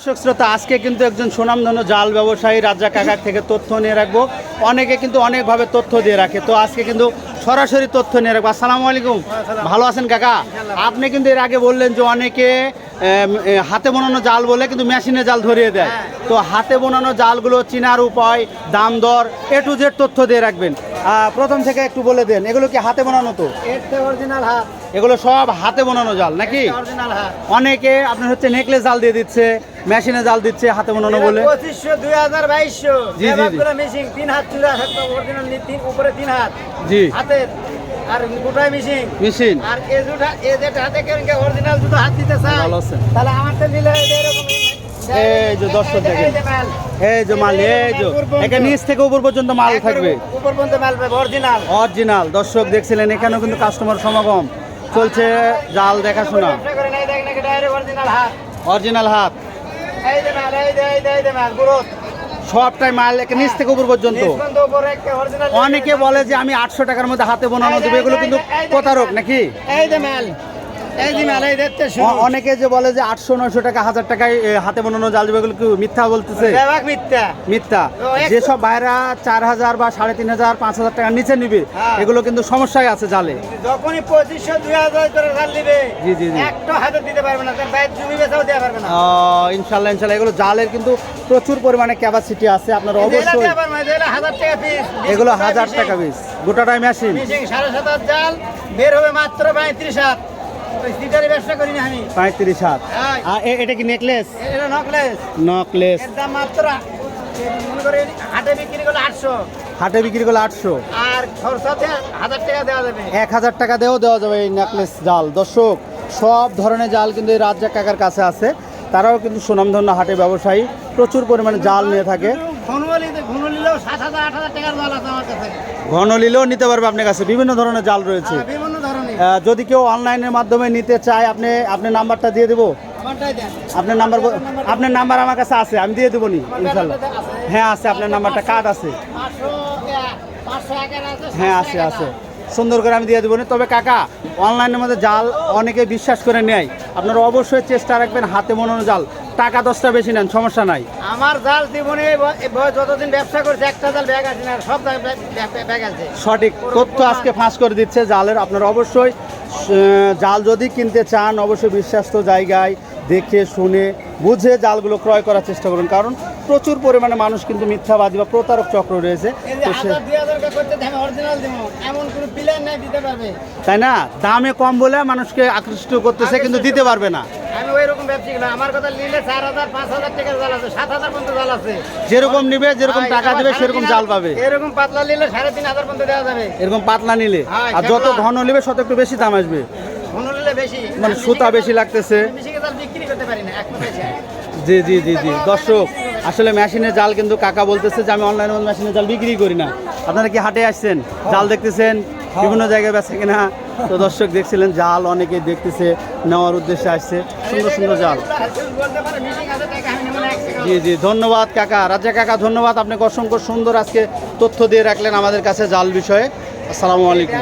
দর্শক শ্রোতা, আজকে কিন্তু একজন সুনামধন্য জাল ব্যবসায়ী রাজা কাকার থেকে তথ্য নিয়ে রাখব। অনেকে কিন্তু অনেকভাবে তথ্য দিয়ে রাখে। তো আজকে কিন্তু সরাসরি তথ্য নিয়ে রাখব। আসসালামু আলাইকুম। ভালো আছেন কাকা? আপনি কিন্তু এর আগে বললেন যে অনেকে হাতে বোনানো জাল বলে কিন্তু মেশিনে জাল ধরিয়ে দেয়। তো হাতে বোনানো জালগুলো চিনার উপায়, দাম দর, এ টু জেড তথ্য দিয়ে রাখবেন। প্রথম থেকে একটু বলে দেন, এগুলো কি হাতে বানানো তো? অরিজিনাল হাত এগুলো সব হাতে বোনানো জাল নাকি? অনেকে আপনার হচ্ছে নেকলেস জাল দিয়ে দিচ্ছে মেশিনে জাল দিচ্ছে হাতে বোনানো বলে। পঁচিশশো দুই হাজার বাইশশো। জি, জি, জি। তিন হাত চূড়া অরিজিনাল উপরে তিন হাত। জি। হাতের। আর গোটাই মিশিং মেশিন আর এ দুটা এ যেটা হাতে কেন অরিজিনাল দুটো হাত দিতে চাই তাহলে আমার নিলে এরকম এই যে দর্শক দেখেন। এই যে মাল। এই যে এখানে নিচ থেকে উপর পর্যন্ত মাল থাকবে। উপর পর্যন্ত মাল পাবে অরিজিনাল অরিজিনাল দর্শক দেখছিলেন এখানেও কিন্তু কাস্টমার সমাগম। চলছে জাল দেখাশোনা অরিজিনাল হাত সবটাই মাল একে নিচ থেকে উপর পর্যন্ত অনেকে বলে যে আমি আটশো টাকার মধ্যে হাতে বোনানো দেবে এগুলো কিন্তু প্রতারক নাকি এই যে মাল অনেকে যে বলে যে আটশো নয়শো টাকা হাজার টাকায় হাতে বানানো জাল কি মিথ্যা বলতেছে? মিথ্যা। মিথ্যা। যেসব বাইরা চার হাজার বা সাড়ে তিন হাজার পাঁচ হাজার টাকার নিচে নিবে হ্যাঁ। এগুলো কিন্তু সমস্যায় আছে জালে। যখনই পঁচিশশো দুই হাজার করে জাল দিবে জি, জি, জি। একটা হাতে দিতে পারবে না তার জমি বেচাও দেওয়া পারবে না। ইনশাল্লাহ ইনশাল্লাহ এগুলো জালের কিন্তু প্রচুর পরিমাণে ক্যাপাসিটি আছে আপনার এগুলো অবশ্যই এগুলো হাজার টাকা পিস গোটাটাই মেশিন সাড়ে সাত হাজার জাল বের হবে মাত্র পঁয়ত্রিশ হাত। ব্যবসা করি না আমি। পঁয়ত্রিশ হাত। হ্যাঁ। আর এটা কি নেকলেস? এটা নকলেস। নকলেস। দাম মাত্র হাটে বিক্রি করলে আটশো। হাটে বিক্রি করলে আটশো। আর খরচাতে হাজার টাকা দেওয়া যাবে। এক হাজার টাকা দিয়েও দেওয়া যাবে এই নেকলেস জাল। দর্শক সব ধরনের জাল কিন্তু এই রাজ্জাক কাকার কাছে আছে। তারাও কিন্তু সুনামধন্য হাটে ব্যবসায়ী। প্রচুর পরিমাণে জাল নিয়ে থাকে। ঘনু নিলেও নিতে পারবে আপনার কাছে। বিভিন্ন ধরনের জাল রয়েছে। যদি কেউ অনলাইনের মাধ্যমে নিতে চায় আপনি আপনার নাম্বারটা দিয়ে দেবো? আপনার নাম্বার আপনার নাম্বার আমার কাছে আছে আমি দিয়ে দেবো নি ইনশাল্লাহ। হ্যাঁ আছে আপনার নাম্বারটা কার্ড আছে। হ্যাঁ আছে আছে। সুন্দর করে আমি দিয়ে দেবো নি। তবে কাকা অনলাইনের মধ্যে জাল অনেকে বিশ্বাস করে নেয়। আপনারা অবশ্যই চেষ্টা রাখবেন হাতে মনোনো জাল। টাকা দশটা বেশি নেন সমস্যা নাই। আমার জাল জীবনে যতদিন ব্যবসা করছে একটা জাল ব্যাগ আছে না সব ব্যাগ- আছে সঠিক তথ্য আজকে ফাঁস করে দিচ্ছে জালের। আপনারা অবশ্যই জাল যদি কিনতে চান অবশ্যই বিশ্বাস্ত জায়গায় দেখে শুনে বুঝে জালগুলো ক্রয় করার চেষ্টা করুন। কারণ প্রচুর পরিমাণে মানুষ কিন্তু মিথ্যাবাদী বা প্রতারক চক্র রয়েছে। তাই না? দামে কম বলে মানুষকে আকৃষ্ট করতেছে কিন্তু দিতে পারবে না। আমি ওই রকম না আমার কথা নিলে চার হাজার পাঁচ হাজার টাকার জাল আছে সাত হাজার পর্যন্ত জাল আছে। যেরকম নিবে যেরকম হ্যাঁ, টাকা আবার দিবে সেরকম জাল পাবে। এরকম পাতলা নিলে সাড়ে তিন হাজার পর্যন্ত দেওয়া যাবে। এরকম পাতলা নিলে। হ্যাঁ, আর যত ঘন নিবে তত একটু বেশি দাম আসবে। মানে সুতা বেশি লাগতেছে। জি জি জি জি। দর্শক আসলে মেশিনের জাল কিন্তু কাকা বলতেছে যে আমি অনলাইনে মেশিনের জাল বিক্রি করি না। আপনারা কি হাটে আসছেন? জাল দেখতেছেন? বিভিন্ন জায়গায় বেছে কিনা। তো দর্শক দেখছিলেন, জাল অনেকে দেখতেছে, নেওয়ার উদ্দেশ্যে আসছে। সুন্দর সুন্দর জাল। জি জি, ধন্যবাদ কাকা। রাজা কাকা, ধন্যবাদ। আপনাকে অসংখ্য সুন্দর আজকে তথ্য দিয়ে রাখলেন আমাদের কাছে জাল বিষয়ে। আসসালামু আলাইকুম।